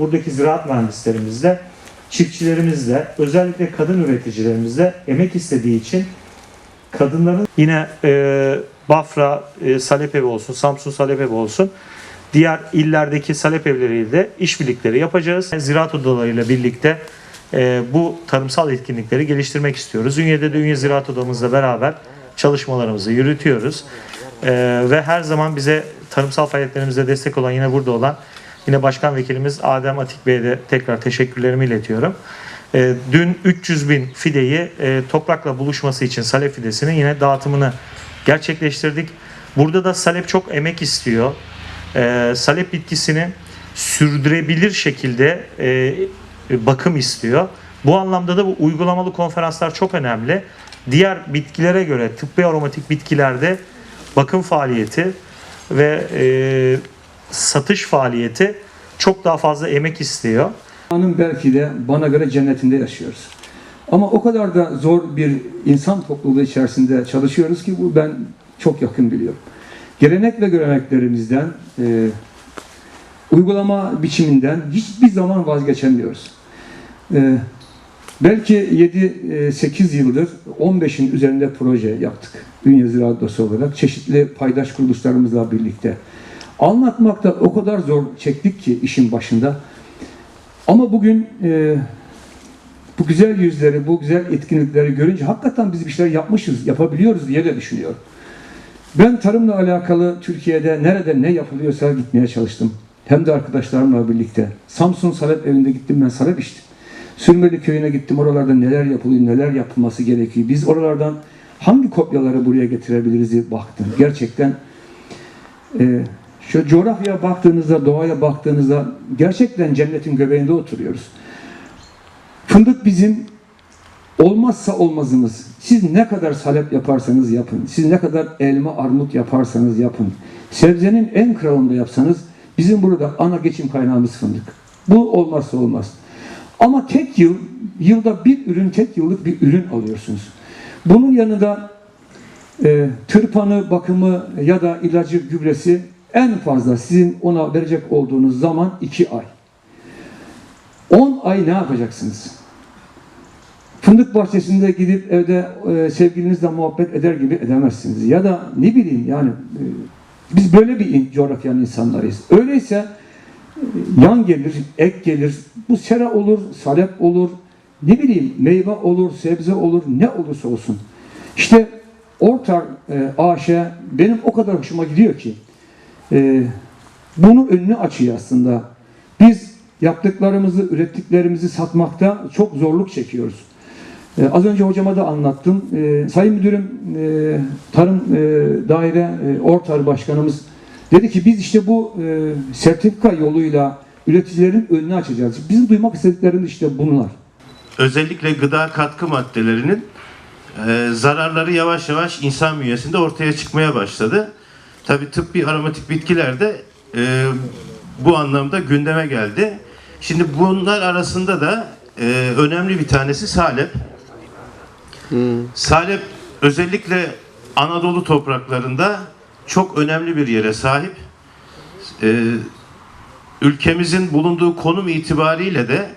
buradaki ziraat mühendislerimizle, çiftçilerimizle, özellikle kadın üreticilerimizle emek istediği için kadınların yine e, Bafra e, Salep Evi olsun, Samsun Salep Evi olsun diğer illerdeki salep evleriyle işbirlikleri yapacağız. Ziraat odalarıyla birlikte e, bu tarımsal etkinlikleri geliştirmek istiyoruz. Ünye'de de Ünye Ziraat Odamızla beraber çalışmalarımızı yürütüyoruz. E, ve her zaman bize tarımsal faaliyetlerimize destek olan yine burada olan yine Başkan Vekilimiz Adem Atik Bey'e de tekrar teşekkürlerimi iletiyorum. E, dün 300 bin fideyi e, toprakla buluşması için salep fidesinin yine dağıtımını gerçekleştirdik. Burada da salep çok emek istiyor. E, salep bitkisini sürdürebilir şekilde e, bakım istiyor. Bu anlamda da bu uygulamalı konferanslar çok önemli. Diğer bitkilere göre tıbbi aromatik bitkilerde bakım faaliyeti ve e, satış faaliyeti çok daha fazla emek istiyor. Dünyanın belki de bana göre cennetinde yaşıyoruz. Ama o kadar da zor bir insan topluluğu içerisinde çalışıyoruz ki bu ben çok yakın biliyorum. Gelenek ve göreneklerimizden, e, uygulama biçiminden hiçbir zaman vazgeçemiyoruz. E, belki 7-8 yıldır 15'in üzerinde proje yaptık. Ünye Ziraat Odası olarak çeşitli paydaş kuruluşlarımızla birlikte. Anlatmakta o kadar zor çektik ki işin başında. Ama bugün e, bu güzel yüzleri, bu güzel etkinlikleri görünce hakikaten biz bir şeyler yapmışız, yapabiliyoruz diye de düşünüyorum. Ben tarımla alakalı Türkiye'de nerede ne yapılıyorsa gitmeye çalıştım. Hem de arkadaşlarımla birlikte. Samsun Salep evinde gittim ben salep içtim. Sürmeli köyüne gittim. Oralarda neler yapılıyor, neler yapılması gerekiyor. Biz oralardan hangi kopyaları buraya getirebiliriz diye baktım. Gerçekten e, şu coğrafyaya baktığınızda, doğaya baktığınızda gerçekten cennetin göbeğinde oturuyoruz. Fındık bizim olmazsa olmazımız. Siz ne kadar salep yaparsanız yapın. Siz ne kadar elma, armut yaparsanız yapın. Sebzenin en kralında yapsanız bizim burada ana geçim kaynağımız fındık. Bu olmazsa olmaz. Ama tek yıl, yılda bir ürün, tek yıllık bir ürün alıyorsunuz. Bunun yanında e, tırpanı, bakımı ya da ilacı, gübresi en fazla sizin ona verecek olduğunuz zaman iki ay. 10 ay ne yapacaksınız? Fındık bahçesinde gidip evde e, sevgilinizle muhabbet eder gibi edemezsiniz. Ya da ne bileyim yani e, biz böyle bir in- coğrafyanın insanlarıyız. Öyleyse e, yan gelir, ek gelir, bu sera olur, salep olur, ne bileyim meyve olur, sebze olur, ne olursa olsun. İşte Ortar e, AŞ benim o kadar hoşuma gidiyor ki e, bunun önünü açıyor aslında. Biz yaptıklarımızı, ürettiklerimizi satmakta çok zorluk çekiyoruz. Ee, az önce hocama da anlattım. Ee, Sayın Müdürüm, e, Tarım e, Daire e, Ortar Başkanımız dedi ki biz işte bu e, sertifika yoluyla üreticilerin önünü açacağız. Bizim duymak istediklerimiz işte bunlar. özellikle gıda katkı maddelerinin e, zararları yavaş yavaş insan bünyesinde ortaya çıkmaya başladı. Tabi tıbbi aromatik bitkiler de e, bu anlamda gündeme geldi. Şimdi bunlar arasında da e, önemli bir tanesi salep. Salep özellikle Anadolu topraklarında çok önemli bir yere sahip. E, ülkemizin bulunduğu konum itibariyle de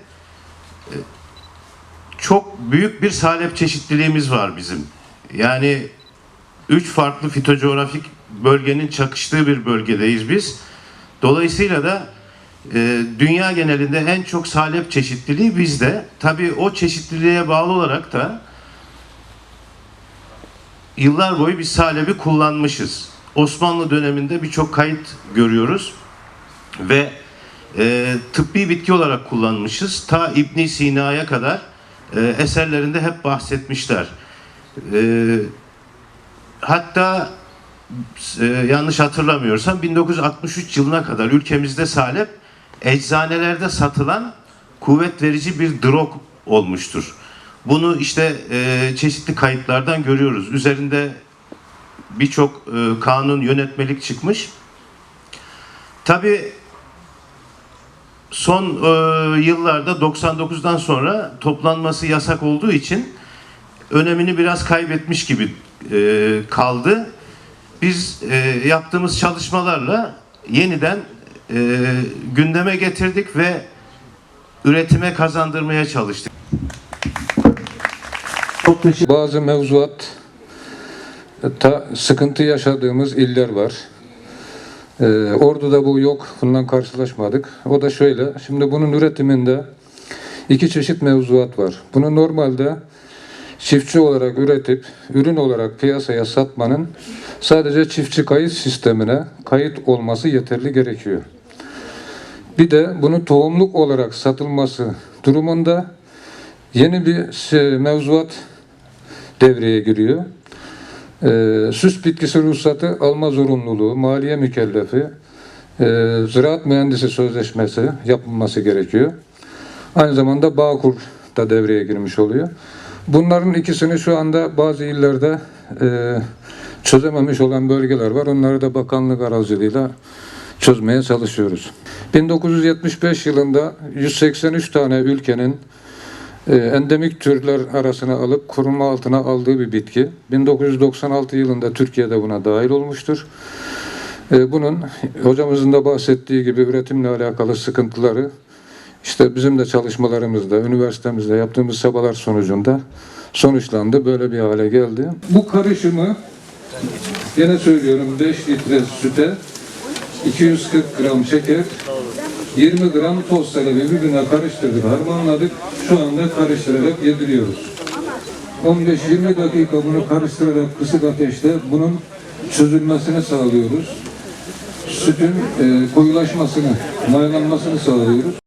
çok büyük bir salep çeşitliliğimiz var bizim. Yani üç farklı fitocoğrafik bölgenin çakıştığı bir bölgedeyiz biz. Dolayısıyla da e, dünya genelinde en çok salep çeşitliliği bizde. Tabii o çeşitliliğe bağlı olarak da yıllar boyu biz salebi kullanmışız. Osmanlı döneminde birçok kayıt görüyoruz ve e, tıbbi bitki olarak kullanmışız. Ta İbn Sina'ya kadar e, eserlerinde hep bahsetmişler. E, hatta e, yanlış hatırlamıyorsam 1963 yılına kadar ülkemizde salep eczanelerde satılan kuvvet verici bir drog olmuştur. Bunu işte e, çeşitli kayıtlardan görüyoruz. Üzerinde birçok e, kanun, yönetmelik çıkmış. Tabii son e, yıllarda 99'dan sonra toplanması yasak olduğu için önemini biraz kaybetmiş gibi e, kaldı. Biz e, yaptığımız çalışmalarla yeniden e, gündeme getirdik ve üretime kazandırmaya çalıştık. Bazı mevzuat ta sıkıntı yaşadığımız iller var. Ee, Ordu'da bu yok. Bundan karşılaşmadık. O da şöyle. Şimdi bunun üretiminde iki çeşit mevzuat var. Bunu normalde çiftçi olarak üretip ürün olarak piyasaya satmanın sadece çiftçi kayıt sistemine kayıt olması yeterli gerekiyor. Bir de bunu tohumluk olarak satılması durumunda yeni bir mevzuat devreye giriyor. Ee, süs bitkisi ruhsatı alma zorunluluğu, maliye mükellefi, e, ziraat mühendisi sözleşmesi yapılması gerekiyor. Aynı zamanda Bağkur da devreye girmiş oluyor. Bunların ikisini şu anda bazı illerde e, çözememiş olan bölgeler var. Onları da bakanlık aracılığıyla çözmeye çalışıyoruz. 1975 yılında 183 tane ülkenin e, endemik türler arasına alıp korunma altına aldığı bir bitki. 1996 yılında Türkiye'de buna dahil olmuştur. E, bunun hocamızın da bahsettiği gibi üretimle alakalı sıkıntıları işte bizim de çalışmalarımızda, üniversitemizde yaptığımız çabalar sonucunda sonuçlandı. Böyle bir hale geldi. Bu karışımı yine söylüyorum 5 litre süte 240 gram şeker 20 gram toz salebi birbirine karıştırdık, harmanladık. Şu anda karıştırarak yediriyoruz. 15-20 dakika bunu karıştırarak kısık ateşte bunun çözülmesini sağlıyoruz. Sütün e, koyulaşmasını, mayalanmasını sağlıyoruz.